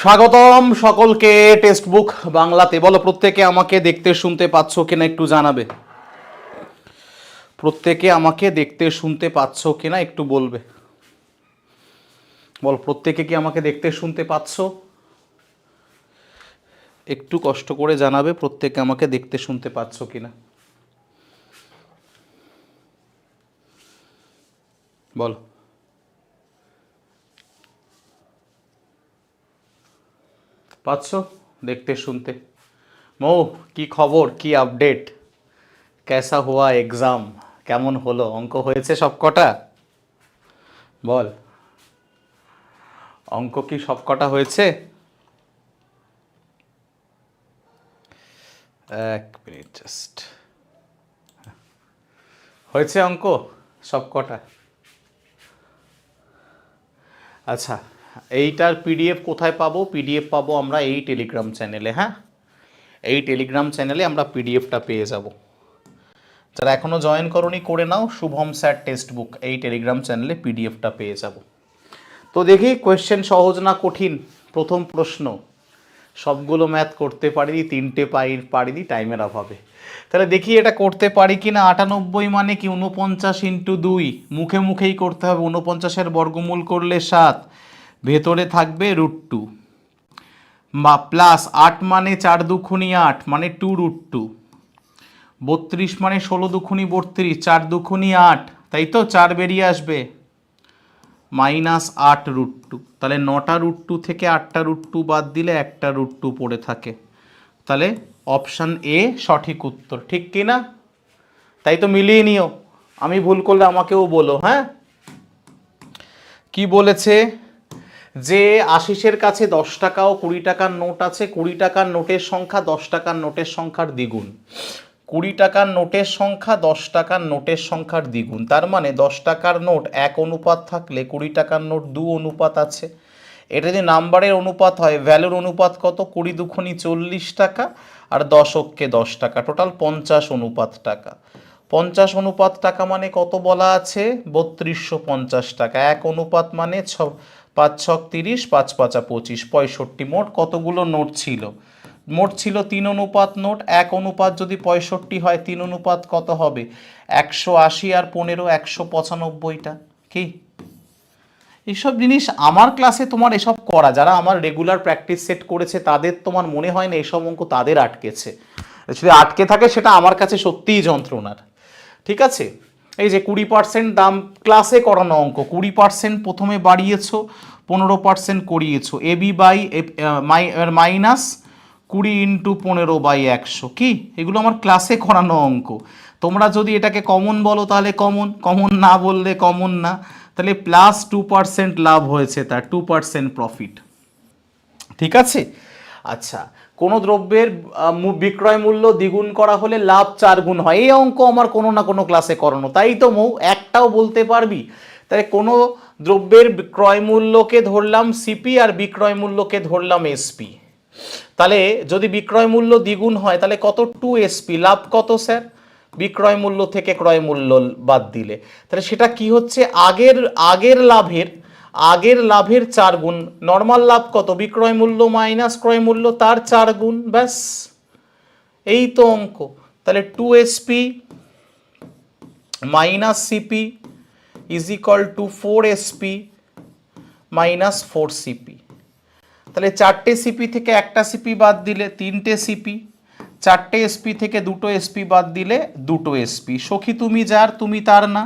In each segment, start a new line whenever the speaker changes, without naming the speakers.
স্বাগতম সকলকে text book বাংলাতে। বলো, প্রত্যেকে আমাকে দেখতে, শুনতে পাচ্ছ কিনা একটু জানাবে? প্রত্যেকে আমাকে দেখতে, শুনতে পাচ্ছ কিনা একটু বলবে? বল, প্রত্যেকে কি আমাকে দেখতে, শুনতে পাচ্ছ? একটু কষ্ট করে জানাবে, প্রত্যেকে আমাকে দেখতে, শুনতে পাচ্ছ কিনা? বলো। পাচ্ছ? দেখতে শুনতে। মৌ, কি খবর? কি আপডেট? কেসা হওয়া এক্সাম? কেমন হলো? অঙ্ক হয়েছে সব কটা বল। অঙ্ক কি সব কটা হয়েছে? এক মিনিট জাস্ট হয়েছে অঙ্ক? সব কটা আচ্ছা এইটার পিডিএফ কোথায় পাবো? পিডিএফ পাবো আমরা এই টেলিগ্রাম চ্যানেলে হ্যাঁ? এই টেলিগ্রাম চ্যানেলে আমরা পিডিএফটা পেয়ে যাব। যারা এখনও জয়েন করনি, করে নাও। শুভম স্যার টেক্সট বুক এই টেলিগ্রাম চ্যানেলে পিডিএফটা পেয়ে যাব। তো দেখি কোয়েশ্চেন সহজ না কঠিন? প্রথম প্রশ্ন, সবগুলো ম্যাথ করতে পারিনি, তিনটে পাই, পারিনি টাইমের অভাবে। তাহলে দেখি এটা করতে পারি কি না আটানব্বই মানে কি? উনপঞ্চাশ ইন্টু দুই। মুখে মুখেই করতে হবে। উনপঞ্চাশের বর্গমূল করলে সাত। ভেতরে থাকবে রুট টু বা প্লাস আট মানে চার দুখুনি আট মানে টু রুট টু বত্রিশ মানে ষোলো দুখুনি বত্রিশ, চার দুখুনি আট, তাই তো চার বেরিয়ে আসবে। মাইনাস আট রুট টু তাহলে নটা রুট টু থেকে আটটা রুট টু বাদ দিলে একটা রুট টু পড়ে থাকে। তাহলে অপশান এ সঠিক উত্তর, ঠিক কি না? তাই তো মিলিয়ে নিও। আমি ভুল করলে আমাকেও বলো হ্যাঁ? কি বলেছে? যে আশিসের কাছে দশ টাকা ও কুড়ি টাকার নোট আছে, কুড়ি টাকার নোটের সংখ্যা দশ টাকার নোটের সংখ্যার দ্বিগুণ। কুড়ি টাকার নোটের সংখ্যা দশ টাকার নোটের সংখ্যার দ্বিগুণ। তার মানে দশ টাকার নোট এক অনুপাত থাকলে কুড়ি টাকার নোট দু অনুপাত আছে। এটা যদি নাম্বারের অনুপাত হয়, ভ্যালুর অনুপাত কত? কুড়ি দুখনি চল্লিশ টাকা আর দশককে দশ টাকা। টোটাল পঞ্চাশ অনুপাত টাকা। পঞ্চাশ অনুপাত টাকা মানে কত বলা আছে? বত্রিশশো পঞ্চাশ টাকা। এক অনুপাত মানে ছ পাঁচ ছক তিরিশ, পাঁচ পাঁচা পঁচিশ, পঁয়ষট্টি মোট কতগুলো নোট ছিল? মোট ছিল তিন অনুপাত নোট, এক অনুপাত যদি পঁয়ষট্টি হয়, তিন অনুপাত কত হবে? একশো আশি আর পনেরো, একশো পঁচানব্বইটা। কি? এইসব জিনিস আমার ক্লাসে তোমার এসব করা, যারা আমার রেগুলার প্র্যাকটিস সেট করেছে, তাদের তোমার মনে হয় না এইসব অঙ্ক তাদের আটকেছে। যদি আটকে থাকে, সেটা আমার কাছে সত্যিই যন্ত্রণার। ঠিক আছে? এই যে কুড়ি পার্সেন্ট দাম, ক্লাসে করানো অঙ্ক, কুড়ি পার্সেন্ট প্রথমে বাড়িয়েছো পনেরো পার্সেন্ট করিয়েছো। এ বি বাই মাইনাস কুড়ি ইন্টু পনেরো বাই একশো। কি? এগুলো আমার ক্লাসে করানো অঙ্ক। তোমরা যদি এটাকে কমন বলো তাহলে কমন কমন না বললে কমন না। তাহলে প্লাস টু পার্সেন্ট লাভ হয়েছে তার টু পার্সেন্ট প্রফিট ঠিক আছে? আচ্ছা কোনো দ্রব্যের বিক্রয় মূল্য দ্বিগুণ করা হলে লাভ চার গুণ হয়। এই অঙ্ক আমার কোনো না কোনো ক্লাসে করানো। তাই তো মৌ, একটাও বলতে পারবি? তাই কোনো দ্রব্যের বিক্রয় মূল্যকে ধরলাম সিপি আর বিক্রয় মূল্যকে ধরলাম এসপি তাহলে যদি বিক্রয় মূল্য দ্বিগুণ হয়, তাহলে কত টু এসপি লাভ কত, স্যার? বিক্রয় মূল্য থেকে ক্রয় মূল্য বাদ দিলে। তাহলে সেটা কি হচ্ছে? আগের আগের লাভের আগের লাভের চার গুণ। নর্মাল লাভ কত? বিক্রয় মূল্য মাইনাস ক্রয় মূল্য তার চার গুণ, ব্যাস। এই তো অঙ্ক। তাহলে two SP minus CP is equal to four SP minus four CP তাহলে চারটে সিপি থেকে একটা সিপি বাদ দিলে তিনটে সিপি চারটে এসপি থেকে দুটো এসপি বাদ দিলে দুটো এসপি সখী তুমি যার, তুমি তার না।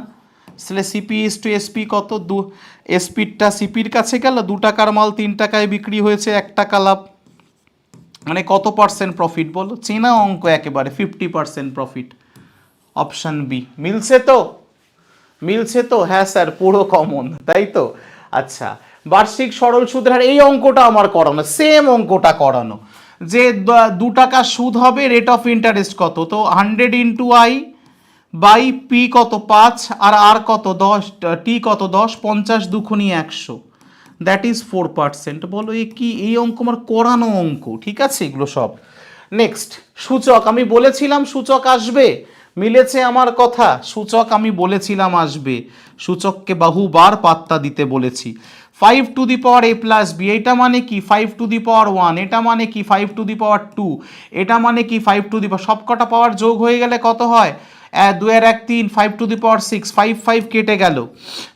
তাহলে সিপি ইস টু এসপি কত? দু এসপিটা সিপির কাছে গেল, দু টাকার মাল তিন টাকায় বিক্রি হয়েছে, এক টাকা লাভ। মানে কত পার্সেন্ট প্রফিট বলো? চেনা অঙ্ক একেবারে fifty percent profit option B মিলছে তো? মিলছে তো হ্যাঁ স্যার, পুরো কমন তাই তো? আচ্ছা বার্ষিক সরল সুদের হার এই অঙ্কটা আমার করানো সেম অঙ্কটা করানো। যে দু টাকা সুদ হবে রেট অফ ইন্টারেস্ট কত? তো hundred into I by P কত পাঁচ, আর আর কত দশ টি কত দশ, পঞ্চাশ দুখুনি একশো। দ্যাট ইজ ফোর পার্সেন্ট বলো, এ কি, এই অঙ্ক আমার করানো অঙ্ক, ঠিক আছে এগুলো সব? নেক্সট সূচক, আমি বলেছিলাম সূচক আসবে মিলেছে আমার কথা, সূচক আমি বলেছিলাম আসবে। সূচককে বহুবার পাত্তা দিতে বলেছি। Five to the power A plus B এটা মানে কি? Five to the power one এটা মানে কি? Five to the power two এটা মানে কি? ফাইভ টু দি পাওয়ার সবকটা পাওয়ার যোগ হয়ে গেলে কত হয়? দু আর এক তিন five to the power six five five কেটে গেল।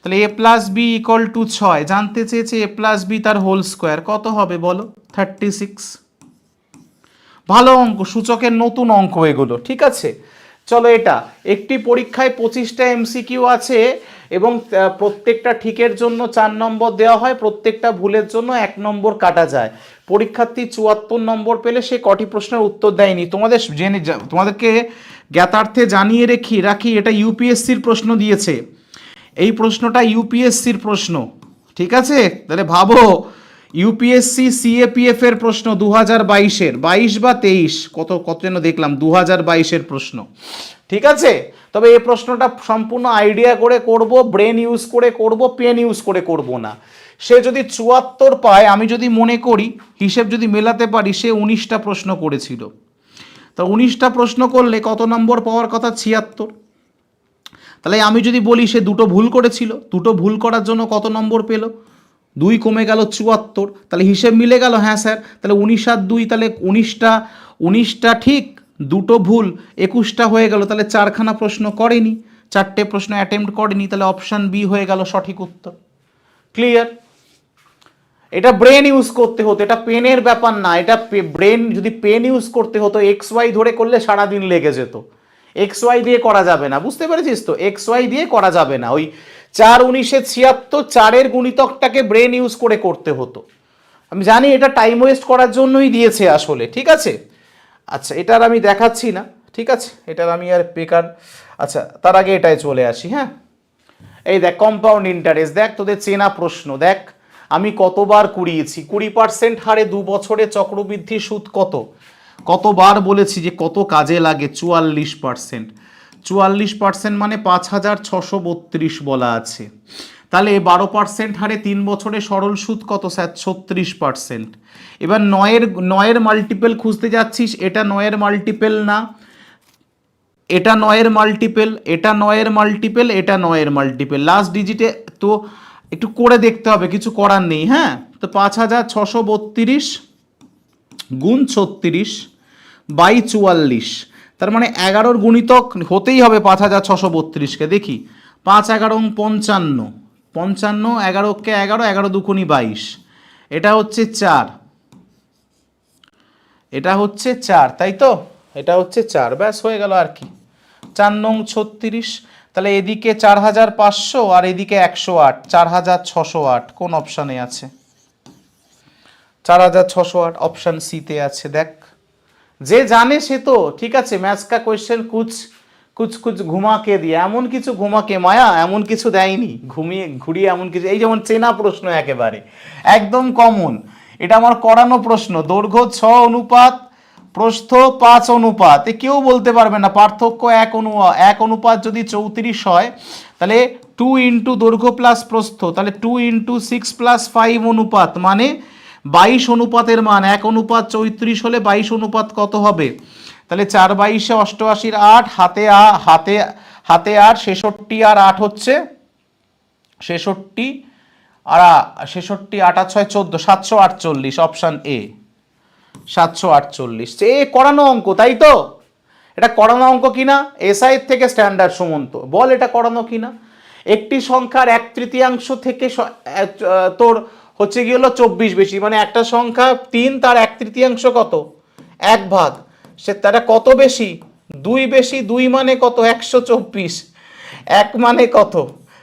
তাহলে A plus B equal to ছয়, জানতে চেয়েছে এ প্লাস বি তার হোল স্কোয়ার কত হবে বলো? থার্টি সিক্স ভালো অঙ্ক, সূচকের নতুন অঙ্ক এগুলো, ঠিক আছে? চলো এটা, একটি পরীক্ষায় পঁচিশটা এমসিকিউ আছে এবং প্রত্যেকটা ঠিকের জন্য চার নম্বর দেওয়া হয়, প্রত্যেকটা ভুলের জন্য এক নম্বর কাটা যায়। পরীক্ষার্থী চুয়াত্তর নম্বর পেলে সে কটি প্রশ্নের উত্তর দেয়নি। তোমাদের জেনে তোমাদেরকে জ্ঞাতার্থে জানিয়ে রেখি, রাখি, এটা ইউপিএসসির প্রশ্ন দিয়েছে। এই প্রশ্নটা ইউপিএসসির প্রশ্ন, ঠিক আছে? তাহলে ভাবো ইউপিএসসি সিএপিএফ এর প্রশ্ন দু হাজার বাইশের, বাইশ বা তেইশ, কত কত যেন দেখলাম দু হাজার বাইশের প্রশ্ন। ঠিক আছে? তবে এই প্রশ্নটা সম্পূর্ণ আইডিয়া করে করব, ব্রেন ইউজ করে করব, পেন ইউজ করে করব না। সে যদি চুয়াত্তর পায়, আমি যদি মনে করি, হিসেব যদি মেলাতে পারি, সে উনিশটা প্রশ্ন করেছিল। তা উনিশটা প্রশ্ন করলে কত নম্বর পাওয়ার কথা? ছিয়াত্তর। তাহলে আমি যদি বলি সে দুটো ভুল করেছিল, দুটো ভুল করার জন্য কত নম্বর পেল? দুই কমে গেল চুয়াত্তর, তাহলে হিসেব মিলে গেল হ্যাঁ স্যার, তাহলে উনিশ আর দুই, তাহলে উনিশটা উনিশটা ঠিক, দুটো ভুল, একুশটা হয়ে গেল, তাহলে চারখানা প্রশ্ন করেনি, চারটে প্রশ্ন অ্যাটেম্প্ট করেনি, তাহলে অপশান বি হয়ে গেল সঠিক উত্তর। ক্লিয়ার এটা ব্রেন ইউজ করতে হতো, এটা পেনের ব্যাপার না, এটা ব্রেন যদি পেন ইউজ করতে হতো এক্স ওয়াই ধরে করলে সারাদিন লেগে যেত। এক্স ওয়াই দিয়ে করা যাবে না, বুঝতে পেরেছিস তো? এক্স ওয়াই দিয়ে করা যাবে না, ওই চার উনিশে ছিয়াত্তর চারের গুণিতকটাকে ব্রেন ইউজ করে করতে হতো। আমি জানি এটা টাইম ওয়েস্ট করার জন্যই দিয়েছে আসলে, ঠিক আছে? আচ্ছা এটার আমি দেখাচ্ছি না, ঠিক আছে? এটার আমি আর বেকার আচ্ছা তার আগে এটায় চলে আসি হ্যাঁ? এই দেখ কম্পাউন্ড ইন্টারেস্ট দেখ তোদের চেনা প্রশ্ন, দেখ, আমি কতবার কুড়িয়েছি, কুড়ি পার্সেন্ট হারে দু বছরে চক্রবৃদ্ধি সুদ কত? কতবার বলেছি যে কত কাজে লাগে চুয়াল্লিশ পার্সেন্ট চুয়াল্লিশ পার্সেন্ট মানে পাঁচ হাজার ছশো বত্রিশ বলা আছে। তাহলে বারো পার্সেন্ট হারে তিন বছরে সরল সুদ কত? স্যার ছত্রিশ পার্সেন্ট এবার নয়ের নয়ের মাল্টিপেল খুঁজতে যাচ্ছিস, এটা নয়ের মাল্টিপেল না, এটা নয়ের মাল্টিপেল এটা নয়ের মাল্টিপেল এটা নয়ের মাল্টিপেল লাস্ট ডিজিটে তো একটু করে দেখতে হবে, কিছু করার নেই হ্যাঁ? তো পাঁচ হাজার ছশো বত্রিশ গুণ ছত্রিশ বাই চুয়াল্লিশ। তার মানে এগারোর গুণিতক হতেই হবে পাঁচ হাজার ছশো বত্রিশকে। দেখি, পাঁচ এগারো পঞ্চান্ন। পঞ্চান্ন, এগারোকে এগারো এগারো দুকুনি বাইশ। এটা হচ্ছে চার। এটা হচ্ছে চার, তাই তো? এটা হচ্ছে চার, ব্যাস হয়ে গেল আর কি। চার নং ছত্রিশ, তাহলে এদিকে চার হাজার পাঁচশো আর এদিকে একশো আট। চার হাজার ছশো আট, কোন অপশানে আছে? চার হাজার ছশো আট অপশান সিতে আছে, দেখ। যে জানে সে তো, ঠিক আছে ম্যাচকা কোয়েশ্চেন কুচ কুচ কুচ ঘুমাকে দিয়ে। এমন কিছু ঘুমাকে মায়া, এমন কিছু দেয়নি। ঘুমিয়ে, ঘুরিয়ে এমন কিছু এই যেমন চেনা প্রশ্ন একেবারে। একদম কমন এটা আমার করানো প্রশ্ন। দৈর্ঘ্য ছ অনুপাত, প্রস্থ পাঁচ অনুপাত। এ কেউ বলতে পারবে না। পার্থক্য এক অনু, এক অনুপাত যদি চৌত্রিশ হয়, তাহলে টু ইন্টু দৈর্ঘ্য প্লাস প্রস্থ। তাহলে two into six plus five অনুপাত। মানে বাইশ অনুপাতের মান, এক অনুপাত চৌত্রিশ হলে বাইশ অনুপাত কত হবে? তাহলে চার বাইশে অষ্টআশির আট, হাতে আ, হাতে হাতে আট, ছেষট্টি আর আট হচ্ছে ছেষট্টি আর ছেষট্টি, আট আর ছয় চোদ্দ, সাতশো আটচল্লিশ, অপশান এ। সাতশো আটচল্লিশ। এ করানো অঙ্ক, তাই তো? এটা করানো অঙ্ক কিনা? এসআই থেকে স্ট্যান্ডার্ড সুমন্ত। বল এটা করানো কিনা? একটি সংখ্যার এক তৃতীয়াংশ থেকে তোর হচ্ছে কি হলো? চব্বিশ বেশি। মানে একটা সংখ্যা তিন, তার এক তৃতীয়াংশ কত? এক ভাগ। সে তারা কত বেশি? দুই বেশি, দুই মানে কত? একশো চব্বিশ। এক মানে কত?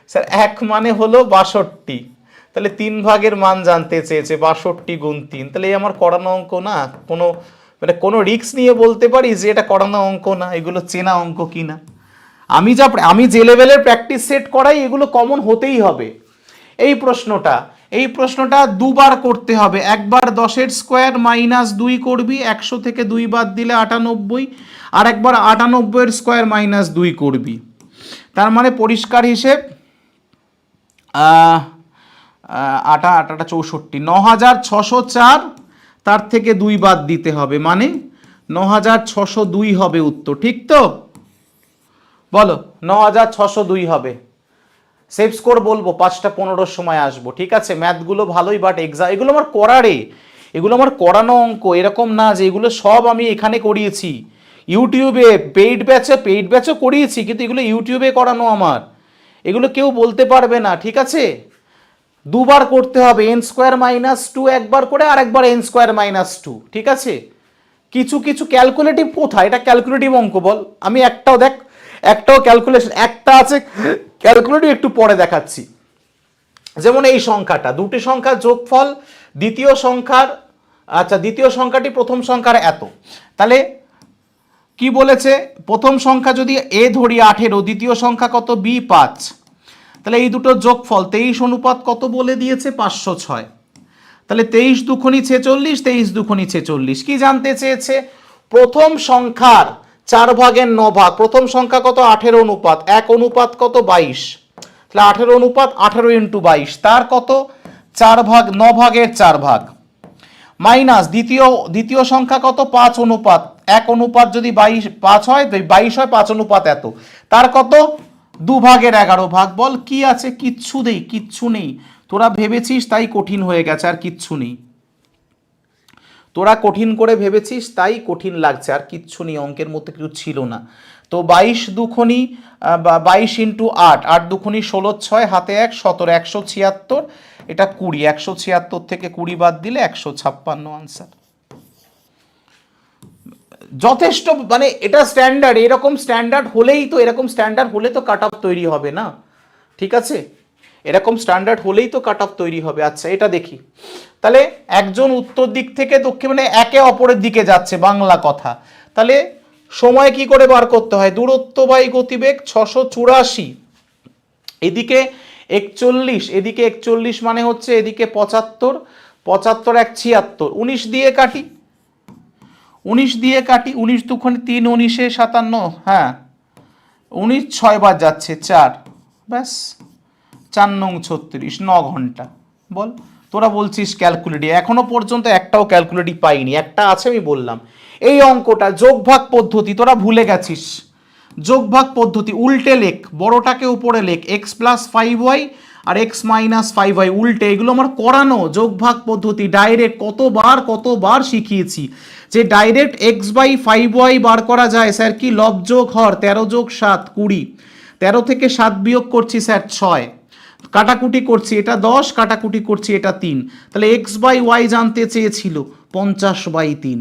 স্যার, এক মানে হলো বাষট্টি। তাহলে তিন ভাগের মান জানতে চেয়েছে, বাষট্টি গুণ তিন। তাহলে এই আমার করানো অঙ্ক না? কোনো মানে কোনো রিস্ক নিয়ে বলতে পারি যে এটা করানো অঙ্ক না? এগুলো চেনা অঙ্ক কি না? আমি যা, আমি যে লেভেলের প্র্যাকটিস সেট করাই, এগুলো কমন হতেই হবে। এই প্রশ্নটা এই প্রশ্নটা দুবার করতে হবে। একবার দশের স্কোয়ার মাইনাস দুই করবি, একশো থেকে দুই বাদ দিলে আটানব্বই আর একবার আটানব্বইয়ের স্কোয়ার মাইনাস দুই করবি। তার মানে পরিষ্কার হিসেব আটা, আটাটা চৌষট্টি। ন হাজার ছশো চার, তার থেকে দুই বাদ দিতে হবে। মানে ন হাজার ছশো দুই হবে উত্তর, ঠিক তো? বলো, ন হাজার ছশো দুই হবে। সেভ স্কোর বলব, পাঁচটা পনেরোর সময় আসব, ঠিক আছে? ম্যাথগুলো ভালোই বাট এক্সাম এগুলো আমার করারে, এগুলো আমার করানো অঙ্ক, এরকম না যে এগুলো সব আমি এখানে করিয়েছি। ইউটিউবে পেইড ব্যাচে পেইড ব্যাচও করিয়েছি, কিন্তু এগুলো ইউটিউবে করানো আমার। এগুলো কেউ বলতে পারবে না, ঠিক আছে? দুবার করতে হবে এন স্কোয়ার মাইনাস টু একবার করে, আর একবার এন স্কোয়ার মাইনাস টু ঠিক আছে? কিছু কিছু ক্যালকুলেটিভ কোথায়? এটা ক্যালকুলেটিভ অঙ্ক বল। আমি একটাও দেখ একটাও ক্যালকুলেশন একটা আছে ক্যালকুলেটিভ একটু পরে দেখাচ্ছি। যেমন এই সংখ্যাটা, দুটি সংখ্যার যোগফল, দ্বিতীয় সংখ্যার আচ্ছা দ্বিতীয় সংখ্যাটি প্রথম সংখ্যার এত। তাহলে, কি বলেছে? প্রথম সংখ্যা যদি এ ধরি আঠেরো, দ্বিতীয় সংখ্যা কত? বি পাঁচ। তাহলে এই দুটো যোগফল, তেইশ অনুপাত কত বলে দিয়েছে? পাঁচশো ছয়। তাহলে তেইশ দুখনি ছেচল্লিশ, তেইশ দুখনি ছেচল্লিশ। কি জানতে চেয়েছে? প্রথম সংখ্যার চার ভাগের ন ভাগ। প্রথম সংখ্যা কত? আঠেরো অনুপাত। এক অনুপাত কত? বাইশ। তাহলে আঠেরো অনুপাত, আঠেরো ইন্টু বাইশ। তার কত? চার ভাগ, ন ভাগের চার ভাগ। মাইনাস, দ্বিতীয় দ্বিতীয় সংখ্যা কত? পাঁচ অনুপাত। এক অনুপাত যদি বাইশ, পাঁচ হয় বাইশ হয়, পাঁচ অনুপাত এত। তার কত? দু ভাগের এগারো ভাগ। বল, কি আছে? কিচ্ছু নেই কিচ্ছু নেই। তোরা ভেবেছিস তাই কঠিন হয়ে গেছে, আর কিচ্ছু নেই। তোরা কঠিন করে ভেবেছিস, তাই কঠিন লাগছে, আর কিচ্ছু নেই, অঙ্কের মধ্যে কিছু ছিল না। তো বাইশ দুখনি বাইশ ইন্টু আট আট দুখনি ষোলো ছয়, হাতে এক, সতেরো একশো ছিয়াত্তর, এটা কুড়ি, একশো ছিয়াত্তর থেকে কুড়ি বাদ দিলে একশো ছাপ্পান্ন আনসার যথেষ্ট মানে এটা স্ট্যান্ডার্ড এরকম স্ট্যান্ডার্ড হলেই তো, এরকম স্ট্যান্ডার্ড হলে তো কাট তৈরি হবে না। ঠিক আছে? এরকম স্ট্যান্ডার্ড হলেই তো কাট অফ তৈরি হবে। আচ্ছা এটা দেখি। তাহলে একজন উত্তর দিক থেকে দক্ষিণ মানে একে অপরের দিকে যাচ্ছে, বাংলা কথা। তাহলে সময় কি করে বার করতে হয়? দূরত্ব বাই গতিবেগ ছশো চুরাশি। এদিকে একচল্লিশ এদিকে একচল্লিশ মানে হচ্ছে এদিকে পঁচাত্তর পঁচাত্তর এক ছিয়াত্তর। উনিশ দিয়ে কাটি। উনিশ দিয়ে কাটি, উনিশ দুখানে তিন, উনিশে সাতান্ন হ্যাঁ। উনিশ ছয় বার যাচ্ছে, চার। ব্যাস। চার নং ছত্রিশ, ন ঘণ্টা। বল, তোরা বলছিস ক্যালকুলেটি এখনও পর্যন্ত একটাও ক্যালকুলেটি পাইনি, একটা আছে আমি বললাম। এই অঙ্কটা যোগভাগ পদ্ধতি, তোরা ভুলে গেছিস। যোগভাগ পদ্ধতি, উল্টে লেখ, বড়টাকে উপরে লেখ এক্স প্লাস ফাইভ ওয়াই আর এক্স মাইনাস ফাইভ ওয়াই উল্টে। এগুলো আমার করানো যোগভাগ পদ্ধতি ডাইরেক্ট কতবার কতবার শিখিয়েছি। যে direct X by five Y বার করা যায়, স্যার, কি লব যোগ হর? তেরো যোগ সাত, কুড়ি। তেরো থেকে সাত বিয়োগ করছি, স্যার, ছয়। কাটাকুটি করছি এটা দশ, কাটাকুটি করছি এটা তিন। তাহলে এক্স বাই ওয়াই জানতে চেয়েছিল, পঞ্চাশ বাই তিন।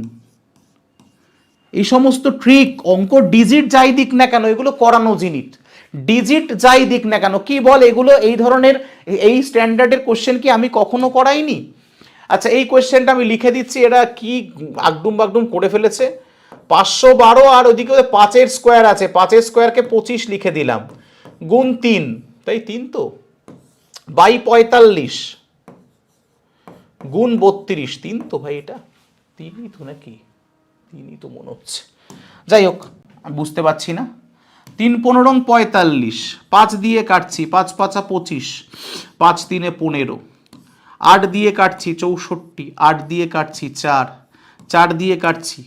এই সমস্ত ট্রিক অঙ্ক ডিজিট যাই দিক না কেন, এগুলো করানো জিনিস। ডিজিট যাই দিক না কেন, কি বল এগুলো এই ধরনের, এই স্ট্যান্ডার্ডের কোশ্চেন কি আমি কখনো করাইনি? আচ্ছা এই কোয়েশ্চেনটা আমি লিখে দিচ্ছি, এরা কি আগডুম বাগডুম করে ফেলেছে। পাঁচশো বারো আর ওদিকে পাঁচের স্কোয়ার আছে, পাঁচের স্কোয়ারকে পঁচিশ লিখে দিলাম। গুণ তিন, তাই তিন তো? বাই পঁয়তাল্লিশ। গুণ বত্রিশ, তিন তো ভাই এটা? তিনই তো নাকি? তিনই তো মনে হচ্ছে। যাই হোক বুঝতে পারছি না। তিন পনেরো পঁয়তাল্লিশ, পাঁচ দিয়ে কাটছি, পাঁচ পাঁচা পঁচিশ, পাঁচ তিনে পনেরো। আট দিয়ে কাটছি চৌষট্টি, আট দিয়ে কাটছি চার চার দিয়ে কাটছি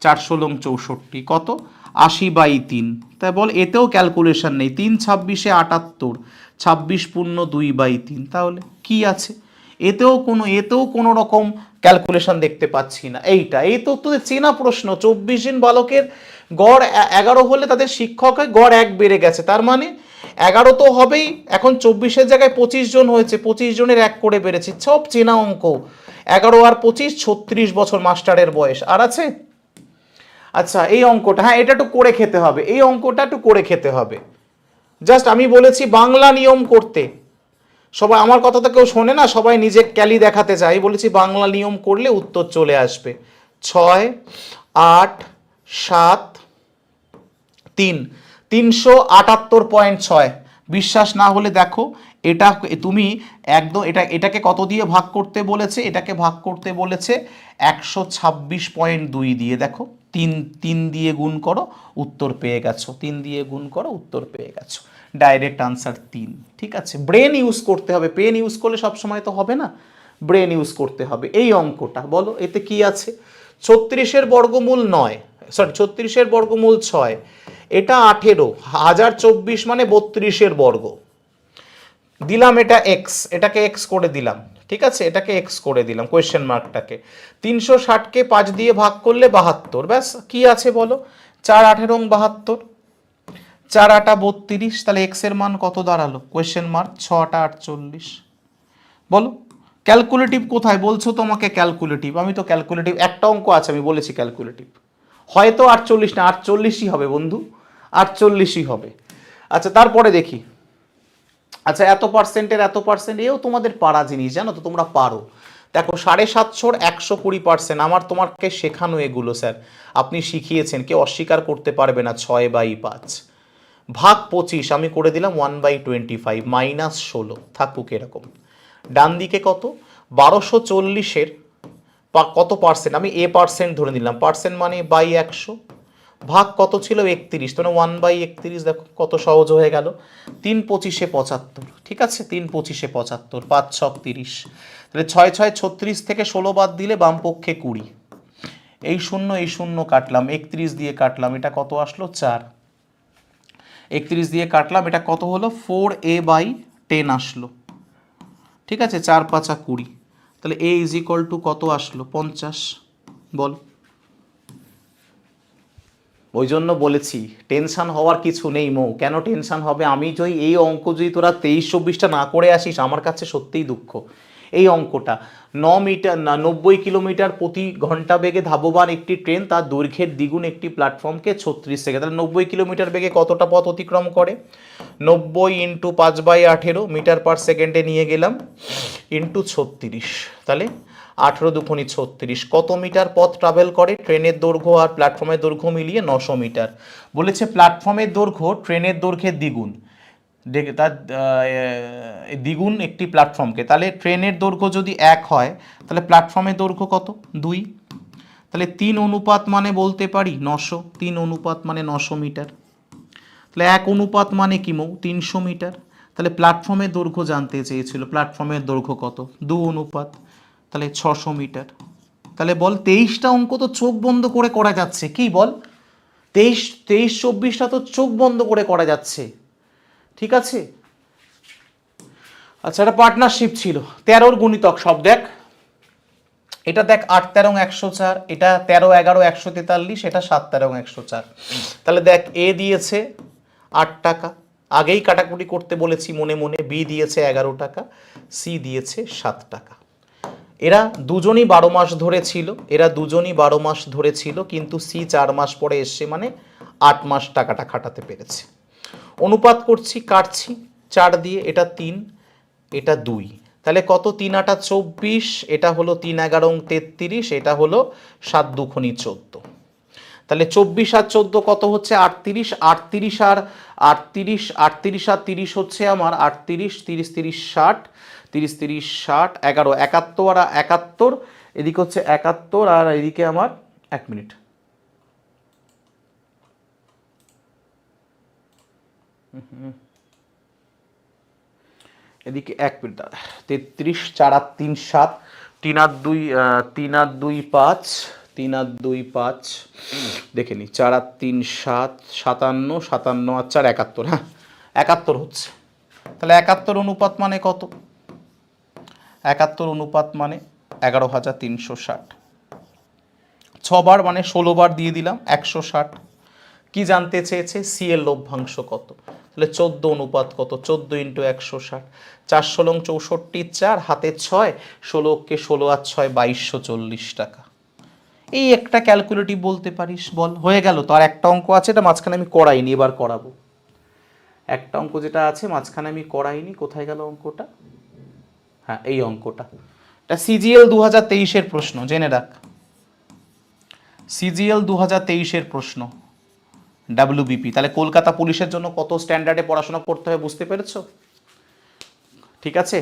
চার ষোলং চৌষট্টি, কত? আশি বাই তিন। তাই বল, এতেও ক্যালকুলেশন নেই। তিন ছাব্বিশে আটাত্তর ছাব্বিশ পূর্ণ দুই বাই তিন, তাহলে কি আছে? এতেও কোনো এতেও কোনো রকম ক্যালকুলেশন দেখতে পাচ্ছি না। এইটা, এই তো তোদের চেনা প্রশ্ন, চব্বিশ জন বালকের গড় এগারো হলে তাদের শিক্ষকের গড় এক বেড়ে গেছে, তার মানে এগারো তো হবেই, এখন চব্বিশের জায়গায় পঁচিশ জন হয়েছে, পঁচিশ জনের এক করে বেড়েছে, সব চেনা অঙ্ক। এগারো আর পঁচিশ, ছত্রিশ বছর মাস্টারের বয়স, আর আছে? আচ্ছা এই অঙ্কটা হ্যাঁ এটা একটু করে খেতে হবে, এই অঙ্কটা একটু করে খেতে হবে। জাস্ট আমি বলেছি বাংলা নিয়ম করতে। সবাই, আমার কথা তো কেউ শোনে না, সবাই নিজে ক্যালি দেখাতে চায় বলেছি বাংলা নিয়ম করলে উত্তর চলে আসবে। ছয়, আট, সাত, তিন। তিনশো আটাত্তর পয়েন্ট ছয়। বিশ্বাস না হলে দেখো, এটা তুমি একদম, এটা, এটাকে কত দিয়ে ভাগ করতে বলেছে? এটাকে ভাগ করতে বলেছে একশো ছাব্বিশ পয়েন্ট দুই দিয়ে। দেখো তিন তিন দিয়ে গুণ করো, উত্তর পেয়ে গেছো। তিন দিয়ে গুণ করো, উত্তর পেয়ে গেছো। ডাইরেক্ট আনসার তিন, ঠিক আছে? ব্রেন ইউজ করতে হবে। পেন ইউজ করলে সবসময় তো হবে না। ব্রেন ইউজ করতে হবে। এই অঙ্কটা, বলো, এতে কি আছে? ছত্রিশের বর্গমূল নয় সরি ছত্রিশের বর্গমূল ছয়, এটা আঠেরো, হাজার চব্বিশ মানে বত্রিশের বর্গ। দিলাম এটা এক্স এটাকে এক্স করে দিলাম। ঠিক আছে? এটাকে এক্স করে দিলাম কোয়েশ্চেন মার্কটাকে তিনশো ষাটকে পাঁচ দিয়ে ভাগ করলে বাহাত্তর। ব্যাস, কি আছে বলো? চার আঠেরো বাহাত্তর। চার আটা বত্রিশ, তাহলে এক্সের মান কত দাঁড়াল? কোয়েশ্চেন মার্ক ছটা আটচল্লিশ। বলো ক্যালকুলেটিভ কোথায়? বলছো তোমাকে ক্যালকুলেটিভ আমি তো ক্যালকুলেটিভ একটা অঙ্ক আছে, আমি বলেছি ক্যালকুলেটিভ হয়তো আটচল্লিশ না, আটচল্লিশই হবে বন্ধু। আটচল্লিশই হবে। আচ্ছা তারপরে দেখি। আচ্ছা এত পার্সেন্টের এত পার্সেন্ট এও তোমাদের পারা জিনিস, জানো তো, তোমরা পারো। দেখো, সাড়ে সাতশোর একশো কুড়ি পার্সেন্ট আমার তোমাকে শেখানো এগুলো, স্যার। আপনি শিখিয়েছেন, কেউ অস্বীকার করতে পারবে না, ছয় বাই পাঁচ। ভাগ পঁচিশ, আমি করে দিলাম one by twenty five minus ষোলো, থাকুক এরকম। ডান দিকে কত? বারোশো চল্লিশের কত পার্সেন্ট আমি এ পার্সেন্ট ধরে নিলাম। পার্সেন্ট মানে বাই একশো। ভাগ কত ছিল? একত্রিশ। মানে ওয়ান বাই একত্রিশ, দেখো কত সহজ হয়ে গেল। তিন পঁচিশে পঁচাত্তর, ঠিক আছে? তিন পঁচিশে পঁচাত্তর, পাঁচ ছক তিরিশ। তাহলে ছয় ছয় ছত্রিশ থেকে ষোলো বাদ দিলে বামপক্ষে কুড়ি। এই শূন্য এই শূন্য কাটলাম। একত্রিশ দিয়ে কাটলাম। এটা কত আসলো? চার। একত্রিশ দিয়ে কাটলাম। এটা কত হলো? ফোর এ বাই টেন আসলো। ঠিক আছে? চার পাঁচা কুড়ি। তাহলে এ ইজ ইকুয়াল টু কত আসলো? পঞ্চাশ। বল। ওই জন্য বলেছি, টেনশান হওয়ার কিছু নেই মৌ। কেন টেনশান হবে? আমি যদি এই অঙ্ক যদি তোরা তেইশ চব্বিশটা না করে আসিস, আমার কাছে সত্যিই দুঃখ। এই অঙ্কটা, ন মিটার, না, নব্বই কিলোমিটার প্রতি ঘণ্টা বেগে ধাবমান একটি ট্রেন তার দৈর্ঘ্যের দ্বিগুণ একটি প্ল্যাটফর্মকে ছত্রিশ সেকেন্ড তাহলে নব্বই কিলোমিটার বেগে কতটা পথ অতিক্রম করে? নব্বই ইন্টু পাঁচ বাই আঠেরো মিটার পার সেকেন্ডে নিয়ে গেলাম ইন্টু ছত্রিশ। তাহলে আঠেরো দুখনি ছত্রিশ। কত মিটার পথ ট্রাভেল করে? ট্রেনের দৈর্ঘ্য আর প্ল্যাটফর্মের দৈর্ঘ্য মিলিয়ে নশো মিটার। বলেছে প্ল্যাটফর্মের দৈর্ঘ্য ট্রেনের দৈর্ঘ্যের দ্বিগুণ। তার দ্বিগুণ একটি প্ল্যাটফর্মকে তাহলে ট্রেনের দৈর্ঘ্য যদি এক হয়, তাহলে প্ল্যাটফর্মের দৈর্ঘ্য কত? দুই। তাহলে তিন অনুপাত মানে বলতে পারি নশো। তিন অনুপাত মানে নশো মিটার। তাহলে এক অনুপাত মানে কি মৌ? তিনশো মিটার। তাহলে প্ল্যাটফর্মের দৈর্ঘ্য জানতে চেয়েছিল। প্ল্যাটফর্মের দৈর্ঘ্য কত? দু অনুপাত। তাহলে ছশো মিটার। তাহলে বল তেইশটা অঙ্ক তো চোখ বন্ধ করে করা যাচ্ছে। কি বল? তেইশ তেইশ, চব্বিশটা তো চোখ বন্ধ করে করা যাচ্ছে। ঠিক আছে? আচ্ছা এটা পার্টনারশিপ ছিল। তেরোর গুণিতক সব দেখ। এটা দেখ আট তেরো একশো চার, এটা তেরো এগারো একশো তেতাল্লিশ, এটা সাত তেরো একশো চার। তাহলে দেখ, এ দিয়েছে আট টাকা। আগেই কাটাকুটি করতে বলেছি মনে মনে, বি দিয়েছে এগারো টাকা, সি দিয়েছে সাত টাকা। এরা দুজনই বারো মাস ধরে ছিল, এরা দুজনই বারো মাস ধরে ছিল, কিন্তু সি চার মাস পরে এসছে মানে আট মাস টাকাটা খাটাতে পেরেছে। অনুপাত করছি, কাটছি, চার দিয়ে এটা তিন, এটা দুই। তাহলে কত? তিন আটা চব্বিশ, এটা হলো তিন এগারো তেত্রিশ, এটা হলো সাত দুখনি চোদ্দ। তাহলে চব্বিশ আর চোদ্দ কত হচ্ছে? আটত্রিশ আটত্রিশ আর আটত্রিশ আটত্রিশ আর তিরিশ হচ্ছে আমার আটত্রিশ, তিরিশ তিরিশ, ষাট। তিরিশ তিরিশ, ষাট, এগারো, একাত্তর আর একাত্তর। এদিকে হচ্ছে একাত্তর আর এদিকে আমার এক মিনিট। এদিকে এক মিনিট দাদা। তেত্রিশ, চার আর তিন, সাত, তিন আর দুই তিন আর দুই, পাঁচ, তিন আর দুই, পাঁচ। দেখে নি, চার আর তিন, সাত, সাতান্ন সাতান্ন আর চার, একাত্তর হ্যাঁ একাত্তর হচ্ছে। তাহলে একাত্তর অনুপাত মানে কত? একাত্তর অনুপাত মানে এগারো হাজার তিনশো ষাট। ছবার মানে ষোলো বার দিয়ে দিলাম একশো ষাট। কী জানতে চেয়েছে? সি এর লভ্যাংশ কত? তাহলে চোদ্দ অনুপাত কত? চোদ্দ ইন্টু একশো ষাট। চার ষোলং চৌষট্টি চার, হাতে ছয় ষোলোকে ষোলো আর ছয় বাইশশো চল্লিশ টাকা। এই একটা ক্যালকুলেটিভ বলতে পারিস, বল। হয়ে গেল তো। আর একটা অঙ্ক আছে, এটা মাঝখানে আমি করাইনি, এবার করাবো। একটা অঙ্ক যেটা আছে, মাঝখানে আমি করাইনি। কোথায় গেল অঙ্কটা? হ্যাঁ এই অঙ্কটা। এটা সিজিএল দু হাজার তেইশের প্রশ্ন, জেনে রাখ। সিজিএল দু হাজার তেইশের প্রশ্ন, ডাব্লিউবিপি। তাহলে কলকাতা পুলিশের জন্য কত স্ট্যান্ডার্ডে পড়াশোনা করতে হয় বুঝতে পেরেছ? ঠিক আছে?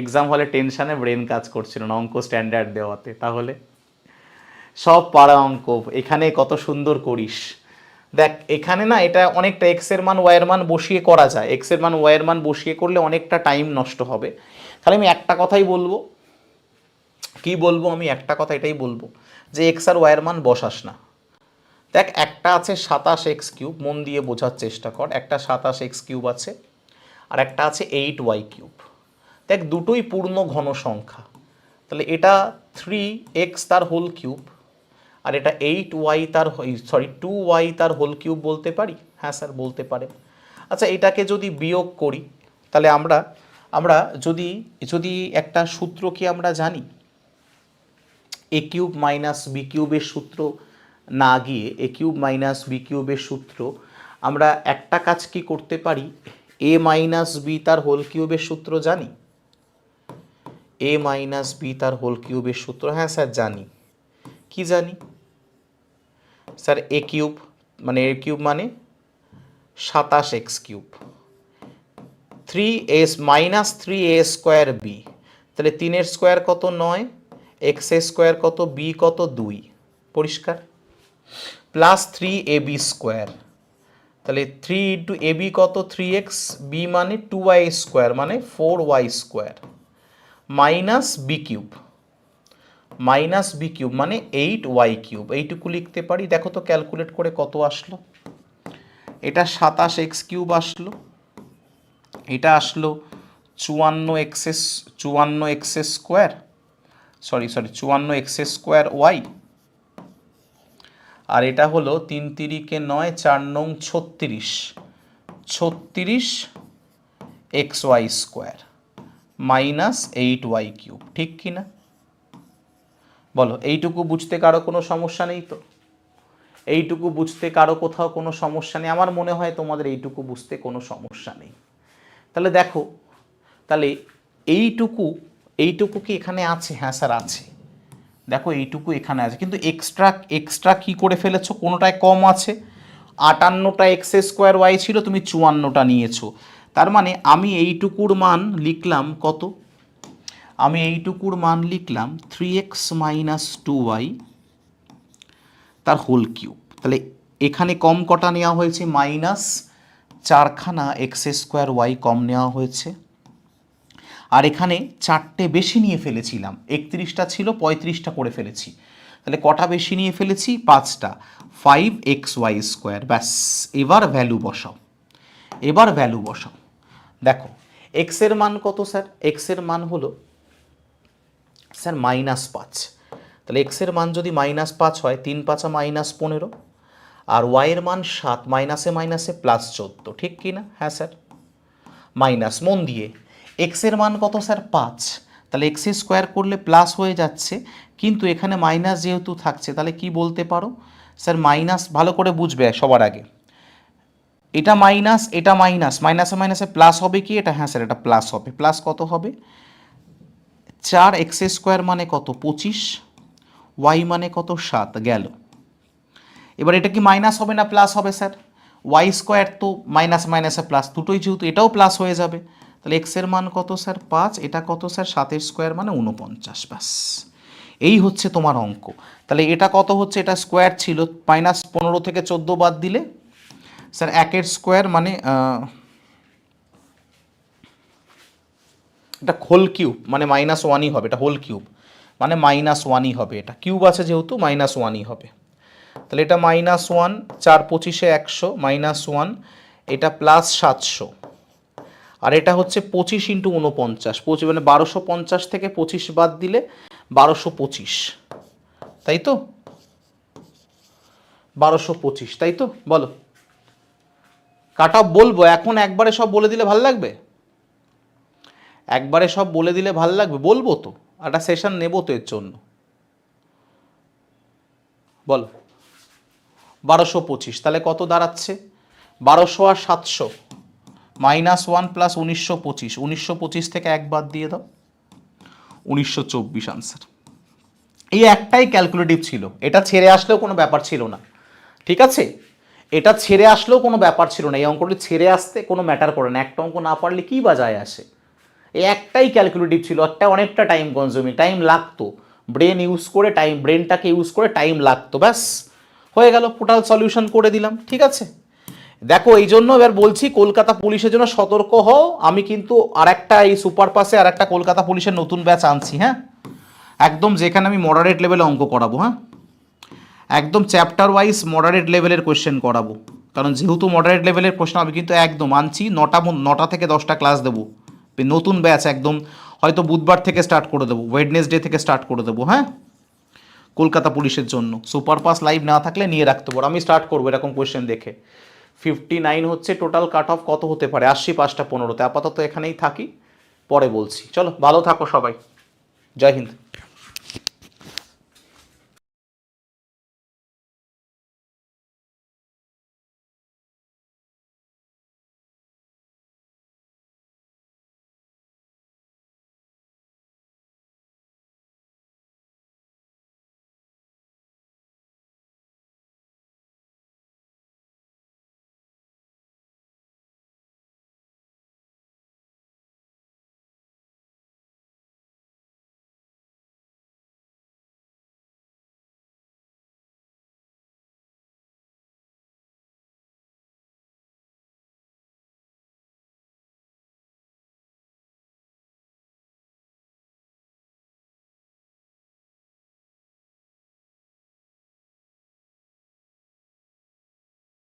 এক্সাম হলে টেনশনে ব্রেন কাজ করছিল না, অঙ্ক স্ট্যান্ডার্ড দেওয়াতে। তাহলে সব পাড়া অঙ্ক, এখানে কত সুন্দর করিস। দেখ, এখানে না এটা অনেকটা এক্সের মান ওয়াই এর মান বসিয়ে করা যায়। এক্সের মান ওয়াই এর মান বসিয়ে করলে অনেকটা টাইম নষ্ট হবে। তাহলে আমি একটা কথাই বলব। কি বলব আমি? একটা কথা এটাই বলব যে এক্স আর ওয়াই এর মান বসাস না। দেখ, একটা আছে সাতাশ এক্স কিউব, মন দিয়ে বোঝার চেষ্টা কর। একটা সাতাশ এক্স কিউব আছে আর একটা আছে এইট ওয়াই কিউব। দেখ, দুটোই পূর্ণ ঘন সংখ্যা। তাহলে এটা থ্রি এক্স তার হোল কিউব আর এটা এইট ওয়াই তার সরি টু ওয়াই তার হোল কিউব বলতে পারি? হ্যাঁ স্যার, বলতে পারে আচ্ছা এটাকে যদি বিয়োগ করি, তাহলে আমরা আমরা যদি যদি একটা সূত্র কি আমরা জানি এ কিউব মাইনাস বি কিউবের সূত্র না গিয়ে এ কিউব মাইনাস বি কিউবের সূত্র, আমরা একটা কাজ কি করতে পারি? এ মাইনাস বি তার হোল কিউবের সূত্র জানি? এ মাইনাস বি তার হোল কিউবের সূত্র হ্যাঁ স্যার, জানি। কি জানি? স্যার এ কিউব মানে এ কিউব মানে সাতাশ X cube three S minus three A square B তাহলে তিনের স্কোয়ার কত নয়? এক্স এ স্কোয়ার কত বি কত, দুই। পরিষ্কার? Plus three A B square তাহলে থ্রি ইন্টু এ বি কত? থ্রি এক্স বি মানে টু ওয়াই স্কোয়ার মানে four Y square minus B cube minus B cube মানে এইট ওয়াই কিউব এইটুকু লিখতে পারি। দেখো তো ক্যালকুলেট করে কত আসলো? এটা সাতাশ এক্স কিউব আসলো। এটা আসলো চুয়ান্ন এক্সেস চুয়ান্ন এক্সেস স্কোয়ার, সরি সরি, চুয়ান্ন এক্সেস স্কোয়ার ওয়াই। আর এটা হলো তিন তিরিকে নয়, চার নং ছত্রিশ ছত্রিশ X Y square minus eight Y cube, ঠিক কি না? বলো, এইটুকু বুঝতে কারও কোনো সমস্যা নেই তো? এইটুকু বুঝতে কারও কোথাও কোনো সমস্যা নেই? আমার মনে হয় তোমাদের এইটুকু বুঝতে কোনো সমস্যা নেই। তাহলে দেখো, তাহলে এইটুকু এইটুকু কি এখানে আছে? হ্যাঁ স্যার, আছে। দেখো, এইটুকু এখানে আছে। কিন্তু এক্সট্রা এক্সট্রা কি করে ফেলেছো? কোনোটায় কম আছে? আটান্নটা এক্স স্কোয়ার ওয়াই ছিল, তুমি চুয়ান্নটা নিয়েছো। তার মানে আমি এইটুকুর মান লিখলাম কত? আমি এইটুকুর মান লিখলাম three X minus two Y তার হোল কিউব তাহলে এখানে কম কটা নেওয়া হয়েছে? মাইনাস চারখানা এক্স স্কোয়ার ওয়াই কম নেওয়া হয়েছে। আর এখানে চারটে বেশি নিয়ে ফেলেছিলাম। একত্রিশটা ছিল, পঁয়ত্রিশটা করে ফেলেছি। তাহলে কটা বেশি নিয়ে ফেলেছি? পাঁচটা। Five X Y square. ব্যাস, এবার ভ্যালু বসাও। এবার ভ্যালু বসাও। দেখো এক্সের মান কত স্যার? এক্সের মান হলো স্যার মাইনাস পাঁচ। তাহলে এক্সের মান যদি মাইনাস পাঁচ হয়, তিন পাঁচা মাইনাস পনেরো। আর ওয়াইয়ের মান সাত মাইনাসে মাইনাসে প্লাস চোদ্দ। ঠিক কি না? হ্যাঁ স্যার। মাইনাস মন দিয়ে। এক্সের মান কত, স্যার? পাঁচ। তাহলে এক্স স্কোয়ার করলে প্লাস হয়ে যাচ্ছে। কিন্তু এখানে মাইনাস যেহেতু থাকছে, তাহলে কি বলতে পারো? স্যার মাইনাস ভালো করে বুঝবে সবার আগে। এটা মাইনাস এটা মাইনাস মাইনাসে মাইনাসে প্লাস হবে কি? এটা হ্যাঁ স্যার, এটা প্লাস হবে। প্লাস কত হবে? চার এক্স স্কোয়ার মানে কত? পঁচিশ। ওয়াই মানে কত? সাত। গেল। এবার এটা কি মাইনাস হবে না প্লাস হবে স্যার ওয়াই স্কোয়ার তো মাইনাস মাইনাসে প্লাস দুটোই যেহেতু এটাও প্লাস হয়ে যাবে। তাহলে এক্সের মান কত স্যার পাঁচ। এটা কত স্যার সাতের স্কোয়ার মানে উনপঞ্চাশ ব্যাস। এই হচ্ছে তোমার অঙ্ক। তাহলে এটা কত হচ্ছে? এটা স্কোয়ার ছিল। মাইনাস পনেরো থেকে চোদ্দ বাদ দিলে স্যার একের স্কোয়ার মানে এটা হোল কিউব মানে মাইনাস ওয়ানই হবে। এটা হোল কিউব মানে মাইনাস ওয়ানই হবে এটা। কিউব আছে যেহেতু মাইনাস ওয়ানই হবে। তাহলে এটা মাইনাস ওয়ান চার পঁচিশে একশো মাইনাস ওয়ান এটা প্লাস সাতশো। আর এটা হচ্ছে পঁচিশ ইন্টু উনপঞ্চাশ পঁচিশ মানে বারোশো পঞ্চাশ থেকে পঁচিশ বাদ দিলে বারোশো পঁচিশ। তাই তো? বারোশো পঁচিশ, তাই তো? বলো। কাট অফ বলব, এখন একবারে সব বলে দিলে ভালো লাগবে? একবারে সব বলে দিলে ভালো লাগবে? বলব তো একটা সেশন নেব তো এর জন্য। বলো। বারোশো পঁচিশ। তাহলে কত দাঁড়াচ্ছে? বারোশো আর সাতশো। মাইনাস ওয়ান প্লাস উনিশশো পঁচিশ। উনিশশো পঁচিশ থেকে এক বাদ দিয়ে দাও। উনিশশো চব্বিশ আনসার। এই একটাই ক্যালকুলেটিভ ছিল। এটা ছেড়ে আসলেও কোনো ব্যাপার ছিল না। ঠিক আছে? এটা ছেড়ে আসলেও কোনো ব্যাপার ছিল না। এই অঙ্কটি ছেড়ে আসতে কোনো ম্যাটার করে না। একটা অঙ্ক না পারলে কী বা যায় আসে? এই একটাই ক্যালকুলেটিভ ছিল। একটা অনেকটা টাইম কনজিউমিং টাইম লাগতো। ব্রেন ইউজ করে টাইম ব্রেনটাকে ইউজ করে টাইম লাগতো। ব্যাস। হয়ে গেল টোটাল সলিউশন করে দিলাম, ঠিক আছে? দেখো, এই জন্য এবার বলছি, কলকাতা পুলিশের জন্য সতর্ক হও। আমি কিন্তু আরেকটা এই সুপার পাসে আর একটা কলকাতা পুলিশের নতুন ব্যাচ আনছি হ্যাঁ? একদম যেখানে আমি মডারেট লেভেলে অঙ্ক করাবো হ্যাঁ? একদম চ্যাপ্টার ওয়াইজ মডারেট লেভেলের কোয়েশ্চেন করাবো। কারণ যেহেতু মডারেট লেভেলের প্রশ্ন আমি কিন্তু একদম আনছি, নটা নটা থেকে দশটা ক্লাস দেবো। নতুন ব্যাচ একদম, হয়তো বুধবার থেকে স্টার্ট করে দেবো ওয়েডনেসডে থেকে স্টার্ট করে দেবো হ্যাঁ? কলকাতা পুলিশের জন্য। সুপার পাস লাইভ না থাকলে নিয়ে রাখতে পারো। আমি স্টার্ট করব এরকম কোয়েশ্চেন দেখে। ফিফটি নাইন হচ্ছে টোটাল কাট অফ কত হতে পারে? আশি, পাঁচটা, পনেরোতে। আপাতত এখানেই থাকি, পরে বলছি। চলো, ভালো থাকো সবাই। জয় হিন্দ।